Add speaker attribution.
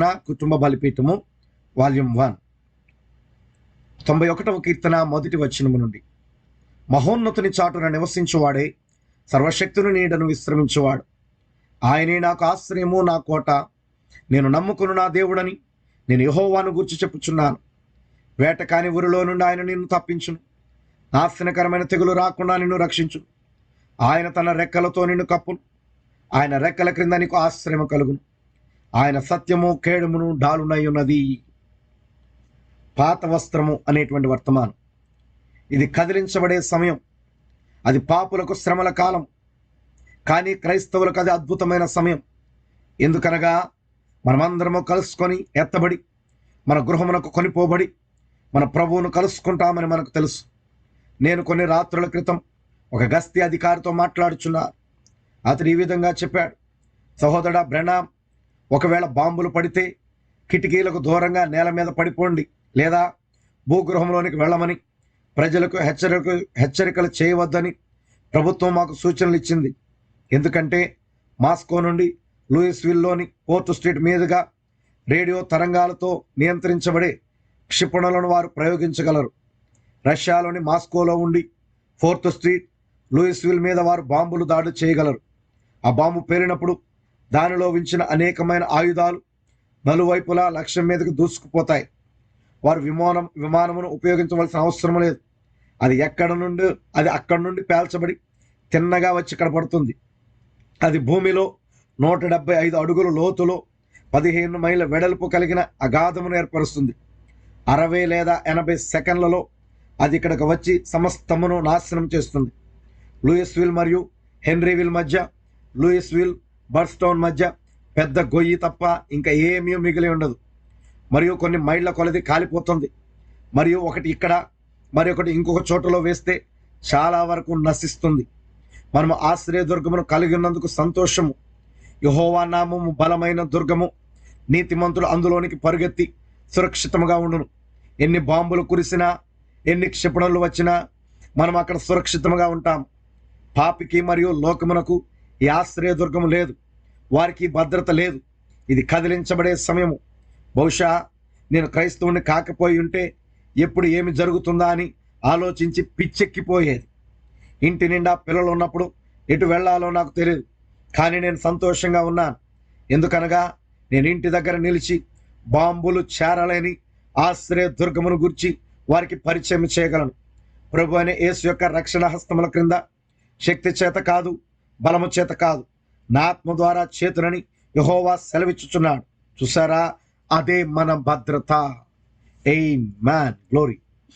Speaker 1: నా కుటుంబ బలిపీఠము వాల్యూమ్ వన్. తొంభై ఒకటవ కీర్తన మొదటి వచనము నుండి. మహోన్నతుని చాటున నివసించువాడే సర్వశక్తుని నీడను విశ్రమించువాడు. ఆయనే నాకు ఆశ్రయము నా కోట. నేను నమ్ముకును నా దేవుడని నేను యహోవాను గుర్చి చెప్పుచున్నాను. వేట కాని ఊరిలో నుండి ఆయన నిన్ను తప్పించును. నాశనకరమైన తెగులు రాకుండా నిన్ను రక్షించు ఆయన తన రెక్కలతో నిన్ను కప్పును. ఆయన రెక్కల క్రింద నీకు ఆశ్రయం కలుగును. ఆయన సత్యము కేడుమును డాలునై ఉన్నది. పాత వస్త్రము అనేటువంటి వర్తమానం. ఇది కదిలించబడే సమయం. అది పాపులకు శ్రమల కాలం. కానీ క్రైస్తవులకు అది అద్భుతమైన సమయం. ఎందుకనగా మనమందరము కలుసుకొని ఎత్తబడి మన గృహమునకు కొనిపోబడి మన ప్రభువును కలుసుకుంటామని మనకు తెలుసు. నేను కొన్ని రాత్రుల క్రితం ఒక గస్తీ అధికారితో మాట్లాడుచున్నా. అతడు ఈ విధంగా చెప్పాడు. సహోదర బ్రెనాం ఒకవేళ బాంబులు పడితే కిటికీలకు దూరంగా నేల మీద పడిపోండి. లేదా భూగృహంలోనికి వెళ్ళమని ప్రజలకు హెచ్చరిక హెచ్చరికలు చేయవద్దని ప్రభుత్వం మాకు సూచనలు ఇచ్చింది. ఎందుకంటే మాస్కో నుండి లూయిస్విల్లోని పోర్ట్ స్ట్రీట్ మీదుగా రేడియో తరంగాలతో నియంత్రించబడే క్షిపణులను వారు ప్రయోగించగలరు. రష్యాలోని మాస్కోలో ఉండి ఫోర్త్ స్ట్రీట్ లూయిస్విల్ మీద వారు బాంబులు దాడి చేయగలరు. ఆ బాంబు పేలినప్పుడు దానిలో ఉంచిన అనేకమైన ఆయుధాలు నలువైపులా లక్ష్యం మీదకి దూసుకుపోతాయి. వారు విమానం విమానమును ఉపయోగించవలసిన అవసరం లేదు. అది ఎక్కడ నుండి అది అక్కడి నుండి పేల్చబడి తిన్నగా వచ్చి ఇక్కడ పడుతుంది. అది భూమిలో నూట డెబ్బై ఐదు అడుగుల లోతులో పదిహేను మైళ్ళ వెడల్పు కలిగిన అగాధమును ఏర్పరుస్తుంది. అరవై లేదా ఎనభై సెకండ్లలో అది ఇక్కడికి వచ్చి సమస్తమును నాశనం చేస్తుంది. లూయిస్విల్ మరియు హెన్రీవిల్ మధ్య లూయిస్విల్ బర్స్టోన్ మధ్య పెద్ద గొయ్యి తప్ప ఇంకా ఏమీ మిగిలి ఉండదు. మరియు కొన్ని మైళ్ళ కొలది కాలిపోతుంది. మరియు ఒకటి ఇక్కడ మరి ఒకటి ఇంకొక చోటలో వేస్తే చాలా వరకు నశిస్తుంది. మనము ఆశ్రయ దుర్గమును కలిగి ఉన్నందుకు సంతోషము. యహోవా నామము బలమైన దుర్గము. నీతిమంతులు అందులోనికి పరుగెత్తి సురక్షితముగా ఉండును. ఎన్ని బాంబులు కురిసినా ఎన్ని క్షిపణులు వచ్చినా మనం అక్కడ సురక్షితంగా ఉంటాం పాపికి మరియు లోకమునకు ఈ ఆశ్రయ దుర్గము లేదు. వారికి భద్రత లేదు. ఇది కదిలించబడే సమయము. బహుశా నేను క్రైస్తవుని కాకపోయి ఉంటే ఎప్పుడు ఏమి జరుగుతుందా అని ఆలోచించి పిచ్చెక్కిపోయేది. ఇంటి నిండా పిల్లలు ఉన్నప్పుడు ఎటు వెళ్ళాలో నాకు తెలియదు కానీ నేను సంతోషంగా ఉన్నాను. ఎందుకనగా నేను ఇంటి దగ్గర నిలిచి బాంబులు చేరలేని ఆశ్రయ దుర్గమును గురించి వారికి పరిచయం చేయగలను. ప్రభు అనే యేసు యొక్క రక్షణ హస్తముల క్రింద శక్తి చేత కాదు బలము చేత కాదు. నా ఆత్మ ద్వారా చేతునని యహోవా సెలవిచ్చుచున్నాడు. చూసారా అదే మన భద్రత. Aim man glory